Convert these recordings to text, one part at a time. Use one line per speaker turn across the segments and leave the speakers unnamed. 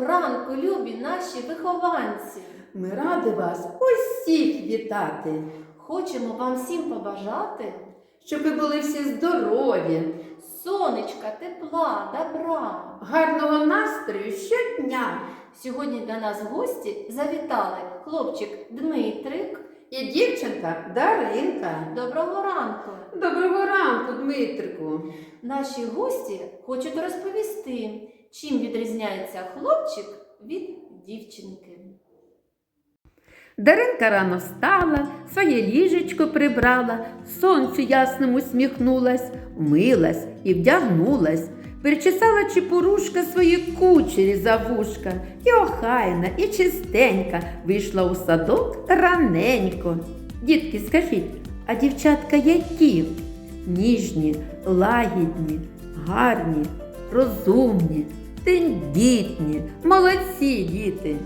Доброго ранку, любі наші вихованці!
Ми раді вас усіх вітати,
Хочемо вам всім побажати
щоб ви були всі здорові,
сонечка, тепла, добра.
гарного настрою щодня.
Сьогодні до нас в гості завітали хлопчик Дмитрик.
І дівчинка Даринка.
Доброго ранку!
Доброго ранку, Дмитрику.
Наші гості хочуть розповісти, чим відрізняється хлопчик від дівчинки.
Даринка рано встала, своє ліжечко прибрала, сонцю ясному усміхнулась, вмилась і вдягнулась. Перечесала чепурушка свої кучері за вушка, і охайна, і чистенька вийшла у садок раненько. Дітки, скажіть, а дівчатка які? Ніжні, лагідні, гарні, розумні, тендітні, молодці діти.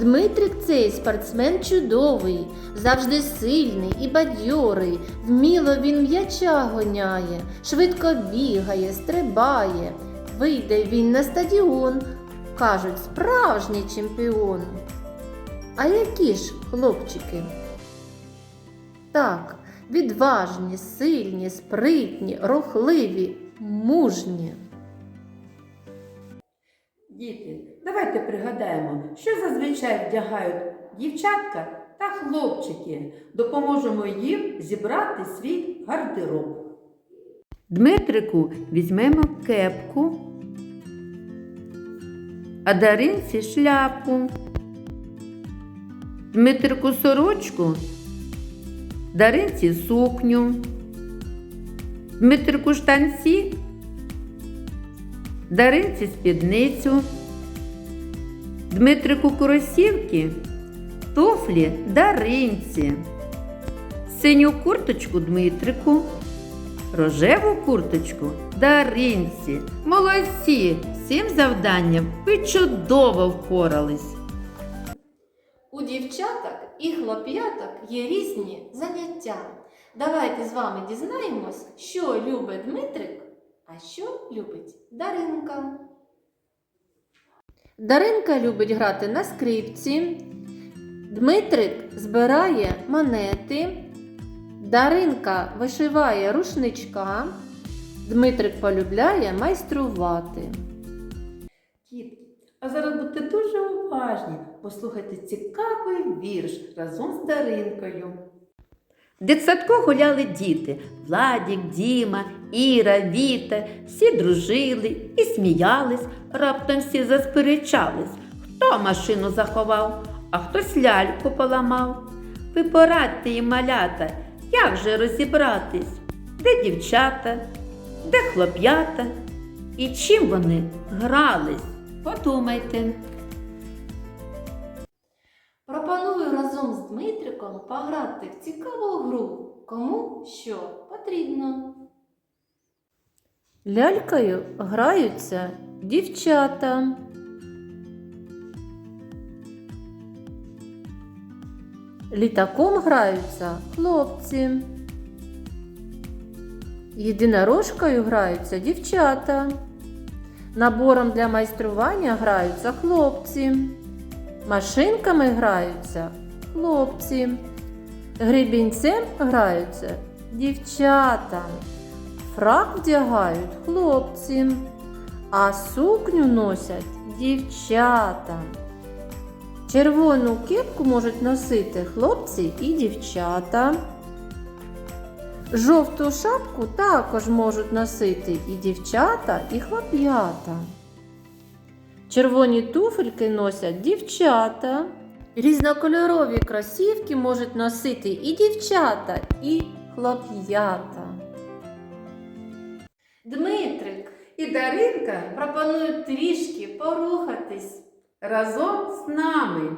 Дмитрик цей спортсмен чудовий, завжди сильний і бадьорий. Вміло він м'яча гоняє, швидко бігає, стрибає. Вийде він на стадіон, кажуть, справжній чемпіон. А які ж хлопчики? Так, відважні, сильні, спритні, рухливі, мужні.
Діти, давайте пригадаємо, що зазвичай вдягають дівчатка та хлопчики. Допоможемо їм зібрати свій гардероб. Дмитрику візьмемо кепку, а Даринці шляпу. Дмитрику сорочку, Даринці сукню. Дмитрику штанці, Даринці спідницю, Дмитрику кросівки, туфлі Даринці, синю курточку Дмитрику, рожеву курточку Даринці. Молодці! Всім завданням ви чудово впорались.
У дівчаток і хлоп'яток є різні заняття. Давайте з вами дізнаємось, що любить Дмитрик, а що любить Даринка. Даринка любить грати на скрипці. Дмитрик збирає монети. Даринка вишиває рушничка. Дмитрик полюбляє майструвати.
Дітки, а зараз будьте дуже уважні, послухайте цікавий вірш разом з Даринкою. В дитсадку гуляли діти Владік, Діма, Іра, Віта. Всі дружили і сміялись, раптом всі засперечались. Хто машину заховав, а хтось ляльку поламав. Ви порадьте їм малята, як же розібратись, де дівчата, де хлоп'ята і чим вони грались. Подумайте.
Пропоную разом з Дмитриком пограти в цікаву гру. Кому що потрібно. Лялькою граються дівчата. Літаком граються хлопці. Єдинорожкою граються дівчата. Набором для майстрування граються хлопці. Машинками граються хлопці. Гребінцем граються дівчата. Фрак вдягають хлопці, а сукню носять дівчата. Червону кепку можуть носити хлопці і дівчата. Жовту шапку також можуть носити і дівчата, і хлоп'ята. Червоні туфельки носять дівчата. Різнокольорові кросівки можуть носити і дівчата, і хлоп'ята. Дмитрик,
І Даринка
пропонують трішки порухатись.
разом з нами.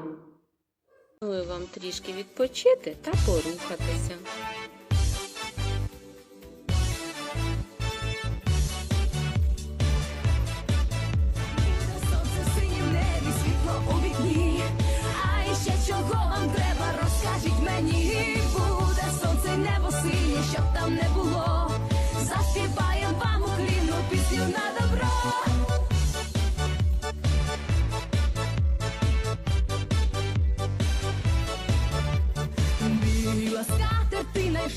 Пропоную вам трішки відпочити та порухатися.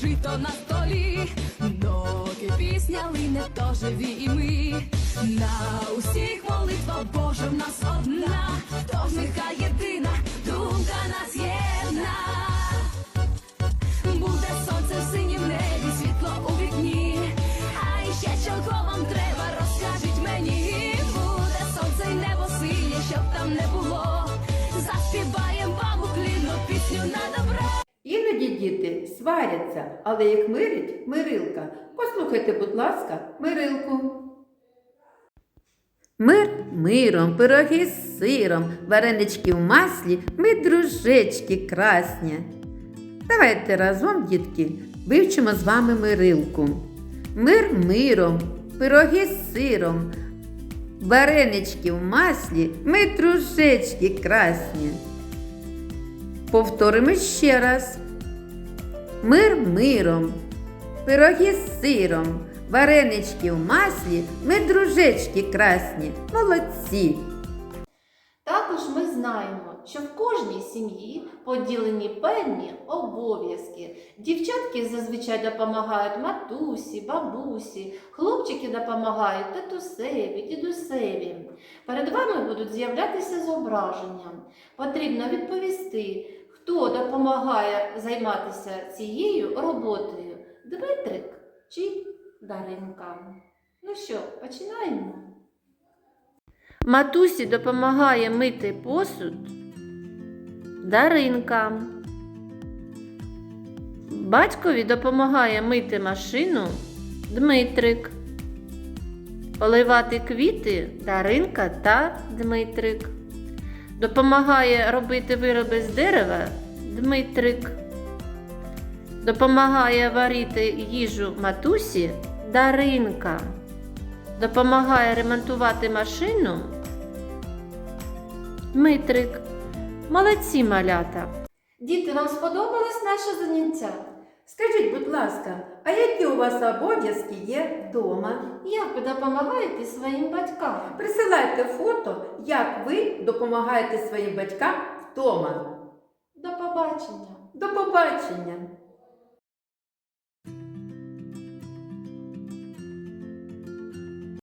Жито на столі, доки пісня лине, то живі і ми. На усіх молитва Божа в нас одна, тож нехай єдина думка нас єдна. Буде сонце в синім небі, світло у вікні. А іще чого вам треба, розкажіть мені. Буде сонце й небо синє, щоб там не було. Заспіваєм вам у уклінну пісню на
діти сваряться, але як мирить мирилка. Послухайте, будь ласка, мирилку. Мир миром, пироги з сиром, варенички в маслі, ми дружечки красні. Давайте разом, дітки, вивчимо з вами мирилку. Мир миром, пироги з сиром, варенички в маслі, ми дружечки красні. Повторимо ще раз. Мир миром, пироги з сиром, варенички в маслі, ми дружечки красні, молодці.
Також ми знаємо, що в кожній сім'ї поділені певні обов'язки. Дівчатки зазвичай допомагають матусі, бабусі, хлопчики допомагають татусеві, дідусеві. Перед вами будуть з'являтися зображення. Потрібно відповісти, хто допомагає займатися цією роботою Дмитрик чи Даринка. Ну що, починаємо? Матусі допомагає мити посуд Даринка. Батькові допомагає мити машину Дмитрик. Поливати квіти Даринка та Дмитрик. Допомагає робити вироби з дерева Дмитрик. Допомагає варити їжу матусі Даринка. Допомагає ремонтувати машину Дмитрик. Молодці малята. Діти, вам сподобалось наше заняття?
Скажіть, будь ласка, а які у вас обов'язки є вдома?
Як ви допомагаєте своїм батькам?
Присилайте фото, як ви допомагаєте своїм батькам вдома.
До побачення!
До побачення!